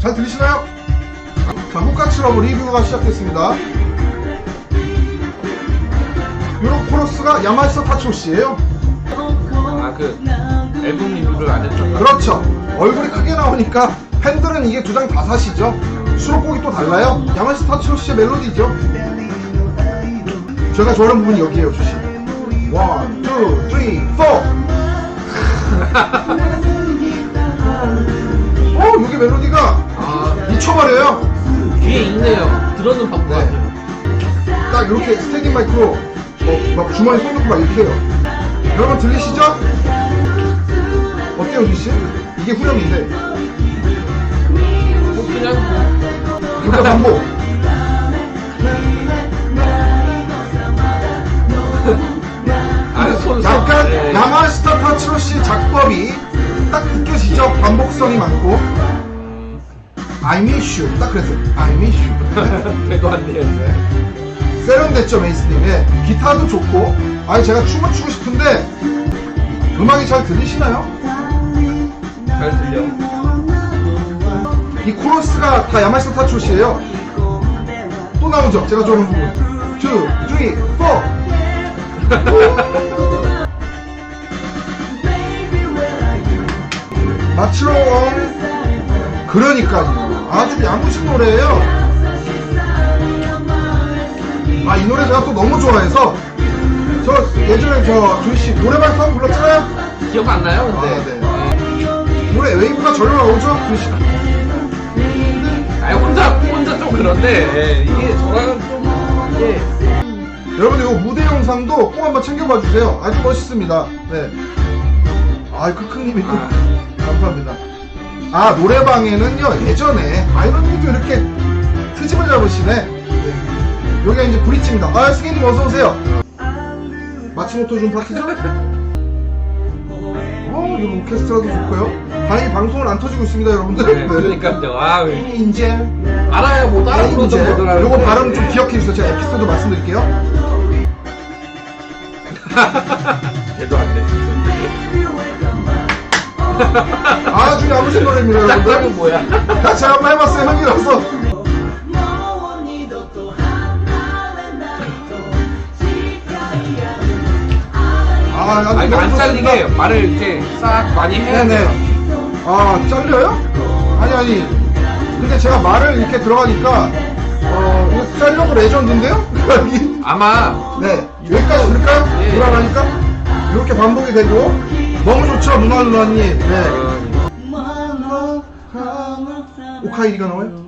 잘 들리시나요? 자, 호각 실험 리뷰가 시작됐습니다. 요런 코러스가 야마이사 타츠오씨예요 아그 앨범 리뷰를 안 했죠? 그렇죠. 얼굴이 크게 나오니까 팬들은 이게 두 장 다 사시죠. 수록곡이 또 달라요. 야마이사 타츠오씨의 멜로디죠. 제가 좋아하는 부분이 여기에요, 주시. 투, 쓰리, 포! 이 멜로디가 아, 미쳐버려요. 뒤에 있네요. 들어는 바보 네. 딱 이렇게 스테디 마이크로 어, 막 주머니 손 넣고 막 이렇게 해요. 여러분 들리시죠? 어때요, 유지 씨? 이게 후렴인데. 뭐 그냥 이거 반복. 약간 네. 야마스타 타츠로 씨 작법이 딱 느껴지죠? 반복성이 많고. I miss you. 딱 그랬어요. I miss you. 되도 안 되는데. 세련됐죠, 메이스님의. 기타도 좋고. 아니, 제가 춤을 추고 싶은데, 음악이 잘 들리시나요? 잘 들려. 이 코러스가 다 야마시타 씨예요. 또 나오죠? 제가 좋아하는 부분. 2, 3, 4. 마치로 원. 그러니까요. 아주 야무진 노래예요. 아, 이 노래 제가 또 너무 좋아해서, 저 예전에 저 준씨 노래방 처음 불렀잖아요? 기억 안 나요? 아, 근데. 네. 노래 웨이브가 절로 나오죠? 준씨. 아니 혼자 혼자 좀 그런데 예, 이게 저랑은 좀 예. 여러분 이거 무대 영상도 꼭 한번 챙겨봐 주세요. 아주 멋있습니다. 네. 아, 크크님이 또 아. 감사합니다. 아 노래방에는요 예전에 아 이런님도 이렇게 트집을 잡으시네. 네. 여기가 이제 브릿지입니다. 아 승희님 어서 오세요. 마치모토 준 파티죠? 어, 이거 오케스트라도 좋고요. 다행히 방송을 안 터지고 있습니다, 여러분들. 네, 그러니까요. 아 이제 알아야 못 알아보던 이제 못 알아. 요거 발음 좀 기억해 주세요. 제가 에피소드 말씀드릴게요. 대도 안 돼. 아주 야무진 노래입니다, 여러분들. 짝짝은 뭐야? 같이 한번 해봤어요, 형이라서. 아, 아 이거 안 너무 잘리게. 말을 이렇게 싹 많이 해야 네네. 돼요. 아, 잘려요? 아니, 아니. 근데 제가 말을 이렇게 들어가니까, 어, 이거 잘려고 레전드인데요? 아마 네. 여기까지 들을까요? 예. 돌아가니까? 이렇게 반복이 되고. 너무 좋죠, 누나 누나님. 네. 어, 오카이리가 나와요?